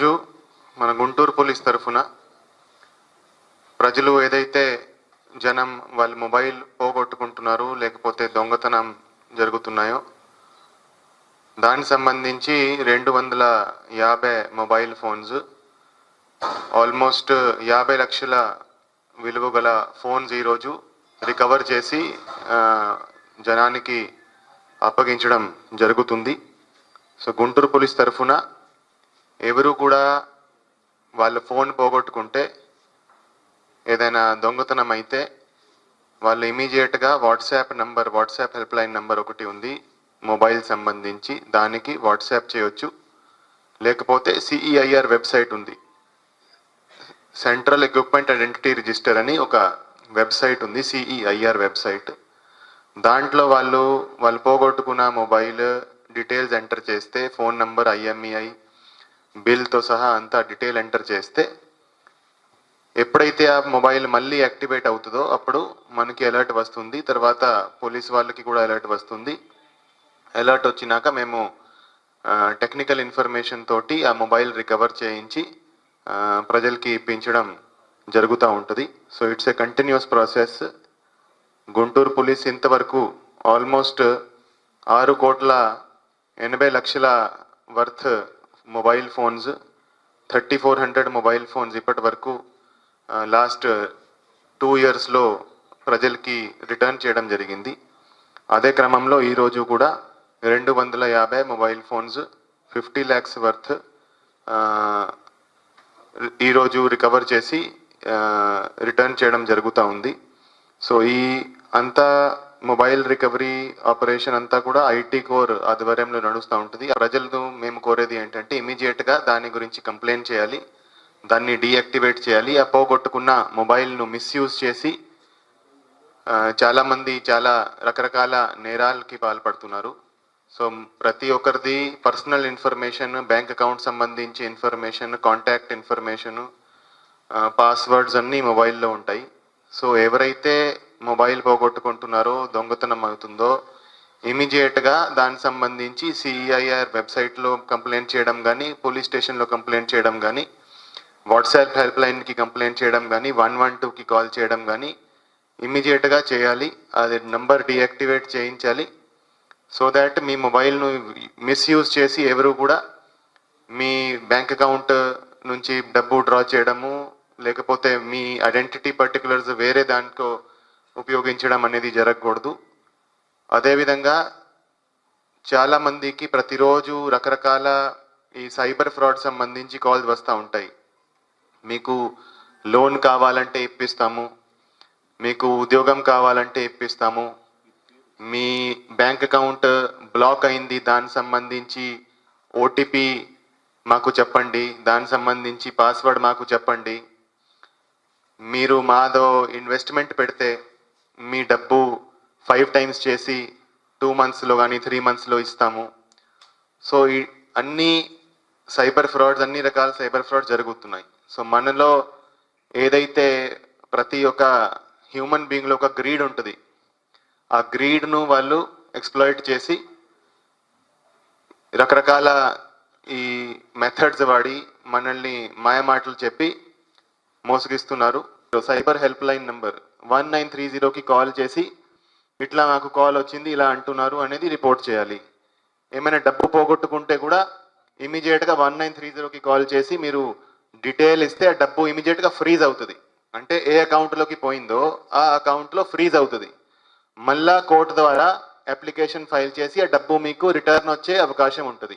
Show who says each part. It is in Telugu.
Speaker 1: ఈరోజు మన గుంటూరు పోలీస్ తరఫున ప్రజలు ఏదైతే జనం వాళ్ళ మొబైల్ పోగొట్టుకుంటున్నారు లేకపోతే దొంగతనం జరుగుతున్నాయో దానికి సంబంధించి రెండు వందల యాభై మొబైల్ ఫోన్స్ ఆల్మోస్ట్ యాభై లక్షల విలువ గల ఫోన్స్ ఈరోజు రికవర్ చేసి జనానికి అప్పగించడం జరుగుతుంది. సో గుంటూరు పోలీస్ తరఫున ఎవరు కూడా వాళ్ళ ఫోన్ పోగొట్టుకుంటే ఏదైనా దొంగతనం అయితే వాళ్ళు ఇమీడియట్గా WhatsApp number WhatsApp helpline number ఒకటి ఉంది. మొబైల్ సంబంధించి దానికి వాట్సాప్ చేయొచ్చు. లేకపోతే సిఈఐఆర్ వెబ్సైట్ ఉంది. సెంట్రల్ ఎక్విప్మెంట్ ఐడెంటిటీ రిజిస్టర్ అని ఒక వెబ్సైట్ ఉంది సిఈఐఆర్ వెబ్సైట్. దాంట్లో వాళ్ళు వాళ్ళు పోగొట్టుకున్న మొబైల్ డీటెయిల్స్ ఎంటర్ చేస్తే ఫోన్ నంబర్ ఐఎంఈఐ బిల్తో సహా అంతా డీటెయిల్ ఎంటర్ చేస్తే ఎప్పుడైతే ఆ మొబైల్ మళ్ళీ యాక్టివేట్ అవుతుందో అప్పుడు మనకి అలర్ట్ వస్తుంది. తర్వాత పోలీస్ వాళ్ళకి కూడా అలర్ట్ వస్తుంది. అలర్ట్ వచ్చినాక మేము టెక్నికల్ ఇన్ఫర్మేషన్ తోటి ఆ మొబైల్ రికవర్ చేయించి ప్రజలకి ఇప్పించడం జరుగుతూ ఉంటుంది. So it's a continuous process. Guntur police ఇంతవరకు ఆల్మోస్ట్ ఆరు కోట్ల ఎనభై లక్షల worth mobile phones thirty four hundred mobile phones ఇప్పటి వరకు లాస్ట్ టూ ఇయర్స్లో ప్రజలకి రిటర్న్ చేయడం జరిగింది. అదే క్రమంలో ఈరోజు కూడా రెండు వందల యాభై mobile phones fifty lakhs worth ఈరోజు రికవర్ చేసి రిటర్న్ చేయడం జరుగుతూ ఉంది. సో ఈ అంతా మొబైల్ రికవరీ ఆపరేషన్ అంతా కూడా ఐటీ కోర్ ఆధ్వర్యంలో నడుస్తూ ఉంటుంది. ప్రజలను మేము కోరేది ఏంటంటే ఇమీడియట్గా దాని గురించి కంప్లైంట్ చేయాలి. దాన్ని డీయాక్టివేట్ చేయాలి. ఆ పోగొట్టుకున్న మొబైల్ను మిస్యూజ్ చేసి చాలామంది చాలా మంది చాలా రకరకాల నేరాలకి పాల్పడుతున్నారు. సో ప్రతి ఒక్కరిది పర్సనల్ ఇన్ఫర్మేషన్ బ్యాంక్ అకౌంట్ సంబంధించి ఇన్ఫర్మేషన్ కాంటాక్ట్ ఇన్ఫర్మేషన్ పాస్వర్డ్స్ అన్నీ మొబైల్లో ఉంటాయి. సో ఎవరైతే మొబైల్ పోగొట్టుకుంటున్నారో ఇమీడియట్గా దానికి సంబంధించి సిఐఆర్ వెబ్సైట్లో కంప్లైంట్ చేయడం కానీ పోలీస్ స్టేషన్లో కంప్లైంట్ చేయడం కానీ వాట్సాప్ హెల్ప్ లైన్కి కంప్లైంట్ చేయడం కానీ వన్ వన్ టూకి కాల్ చేయడం కానీ ఇమ్మీడియట్గా చేయాలి. అది నంబర్ డీయాక్టివేట్ చేయించాలి. సో దాట్ మీ మొబైల్ను మిస్యూజ్ చేసి ఎవరు కూడా మీ బ్యాంక్ అకౌంట్ నుంచి డబ్బు డ్రా చేయడము లేకపోతే మీ ఐడెంటిటీ పర్టికులర్స్ వేరే దానికో ఉపయోగించడం అనేది జరగకూడదు. అదేవిధంగా చాలామందికి ప్రతిరోజు రకరకాల ఈ సైబర్ ఫ్రాడ్ సంబంధించి కాల్స్ వస్తూ ఉంటాయి. మీకు లోన్ కావాలంటే ఇప్పిస్తాము మీకు ఉద్యోగం కావాలంటే ఇప్పిస్తాము మీ బ్యాంక్ అకౌంట్ బ్లాక్ అయింది దానికి సంబంధించి ఓటీపీ మాకు చెప్పండి దానికి సంబంధించి పాస్వర్డ్ మాకు చెప్పండి. మీరు మాదో ఇన్వెస్ట్మెంట్ పెడితే మీ డబ్బు ఫైవ్ టైమ్స్ చేసి టూ మంత్స్లో కానీ త్రీ మంత్స్లో ఇస్తాము. సో ఈ అన్ని సైబర్ ఫ్రాడ్స్ అన్ని రకాల సైబర్ ఫ్రాడ్ జరుగుతున్నాయి. సో మనలో ఏదైతే ప్రతి ఒక్క హ్యూమన్ బీయింగ్లో ఒక గ్రీడ్ ఉంటుంది ఆ గ్రీడ్ను వాళ్ళు ఎక్స్ప్లాయిట్ చేసి రకరకాల ఈ మెథడ్స్ వాడి మనల్ని మాయమాటలు చెప్పి మోసగిస్తున్నారు. Cyber helpline number one nine three జీరోకి కాల్ చేసి ఇట్లా నాకు కాల్ వచ్చింది ఇలా అంటున్నారు అనేది రిపోర్ట్ చేయాలి. ఏమైనా డబ్బు పోగొట్టుకుంటే కూడా ఇమీడియట్గా వన్ నైన్ త్రీ జీరోకి కాల్ చేసి మీరు డీటెయిల్ ఇస్తే ఆ డబ్బు ఇమీడియట్గా ఫ్రీజ్ అవుతుంది. అంటే ఏ అకౌంట్లోకి పోయిందో ఆ అకౌంట్లో ఫ్రీజ్ అవుతుంది. మళ్ళా కోర్టు ద్వారా అప్లికేషన్ ఫైల్ చేసి ఆ డబ్బు మీకు రిటర్న్ వచ్చే అవకాశం ఉంటుంది.